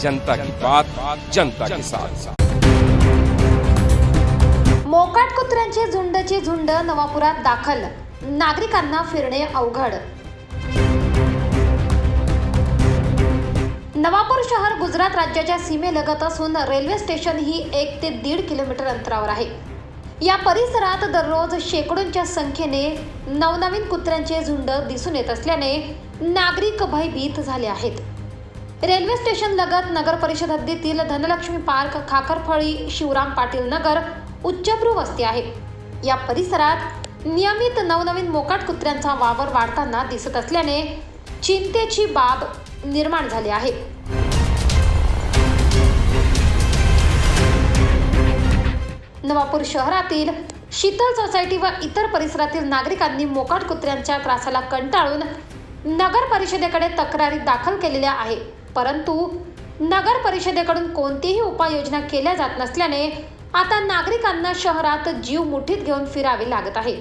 जनता की बात जनता के साथ। मोकाट कुत्र्यांचे झुंडचे झुंड नवापुरात दाखल. नागरिकांना फिरणे अवघड. नवापूर शहर गुजरात राज्याच्या सीमेलगत असून रेल्वे स्टेशन ही एक ते दीड किलोमीटर अंतरावर आहे. या परिसरात दररोज शेकडोंच्या संख्येने नवनवीन कुत्र्यांचे झुंड दिसून येत असल्याने नागरिक भयभीत झाले आहेत. रेल्वे स्टेशन लगत नगर परिषद हद्दीतील धनलक्ष्मी पार्क खाकरफळी शिवराम पाटील नगर उच्चभ्रू वस्ती आहे. या परिसरात नियमित नवनवीन मोकाट कुत्र्यांचा वावर वाढताना दिसत असल्याने चिंतेची बाब निर्माण झाली आहे. नवापूर शहरातील शीतल सोसायटी व इतर परिसरातील नागरिकांनी मोकाट कुत्र्यांच्या त्रासाला कंटाळून नगर परिषदेकडे तक्रारी दाखल केलेल्या आहे परंतु नगर परिषदेकडून कोणतीही उपाययोजना केल्या जात नसल्याने आता नागरिकांना शहरात जीव मुठीत घेऊन फिरावे लागत आहे.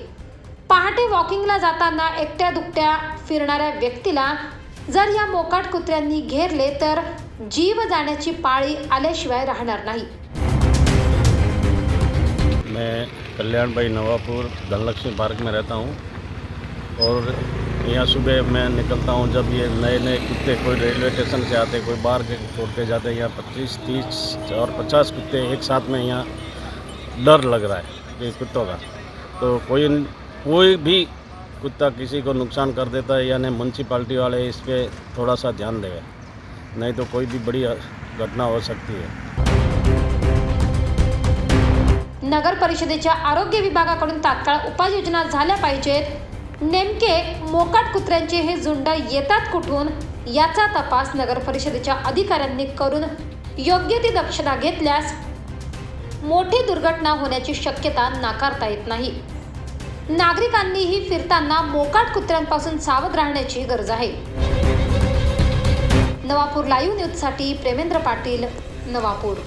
पहाटे वॉकिंगला जाताना एकट्या दुकट्या फिरणाऱ्या व्यक्तीला जर या मोकाट कुत्र्यांनी घेरले तर जीव जाण्याची पाळी आल्याशिवाय राहणार नाही. मैं कल्याण भाई नवापुर धनलक्ष्मी पार्क में रहता हूँ और यहाँ सुबह मैं निकलता हूँ जब ये नए नए कुत्ते कोई रेलवे स्टेशन से आते कोई बाहर के छोड़ के जाते हैं यहाँ पच्चीस तीस और पचास कुत्ते एक साथ में यहाँ डर लग रहा है ये कुत्तों का। तो कोई कोई भी कुत्ता किसी को नुकसान कर देता है यानी म्यूनसिपाल्टी वाले इस पर थोड़ा सा ध्यान देगा नहीं तो कोई भी बड़ी घटना हो सकती है। नगर परिषदेच्या आरोग्य विभागाकडून तात्काळ उपाययोजना झाल्या पाहिजेत. नेमके मोकाट कुत्र्यांचे हे झुंड येतात कुठून याचा तपास नगर परिषदेच्या अधिकाऱ्यांनी करून योग्य ती दक्षता घेतल्यास मोठी दुर्घटना होण्याची शक्यता नाकारता येत नाही. नागरिकांनीही फिरताना मोकाट कुत्र्यांपासून सावध राहण्याची गरज आहे. नवापूर लाईव्ह न्यूजसाठी प्रेमेंद्र पाटील नवापूर.